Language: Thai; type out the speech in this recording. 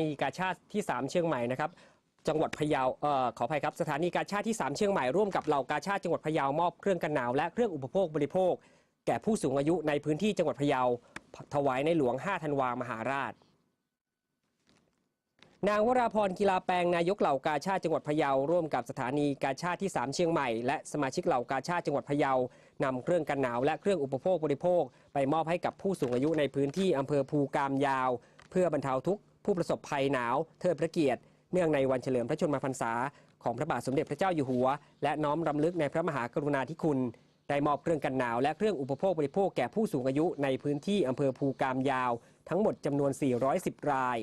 นีกาชาติที่ 3 เชียงใหม่นะครับจังหวัดพะเยาเอ่อขออภัยครับสถานีกาชาติที่ 3 เชียงใหม่ร่วมกับเหล่ากาชาติจังหวัดพะเยามอบเครื่องกันหนาวและเครื่องอุปโภคบริโภค แก่ผู้สูงอายุในพื้นที่จังหวัดพะเยาถวายในหลวง 5 ธันวามหาราช นางวราพรกีฬาแปลงนายกเหล่ากาชาติจังหวัดพะเยาร่วมกับสถานีกาชาติที่ 3 เชียงใหม่และสมาชิกเหล่ากาชาติจังหวัดพะเยานำเครื่องกันหนาวและเครื่องอุปโภคบริโภค ไปมอบให้กับผู้สูงอายุในพื้นที่อำเภอภูกามยาว เพื่อบรรเทาทุกข์ ผู้ประสบภัยหนาวเทิดพระเกียรติ เนื่องในวันเฉลิมพระชนมพรรษา ของพระบาทสมเด็จพระเจ้าอยู่หัว และน้อมรำลึกในพระมหากรุณาธิคุณ ได้มอบเครื่องกันหนาวและเครื่องอุปโภคบริโภคแก่ผู้สูงอายุในพื้นที่อำเภอภูกามยาว ทั้งหมดจำนวน 410 ราย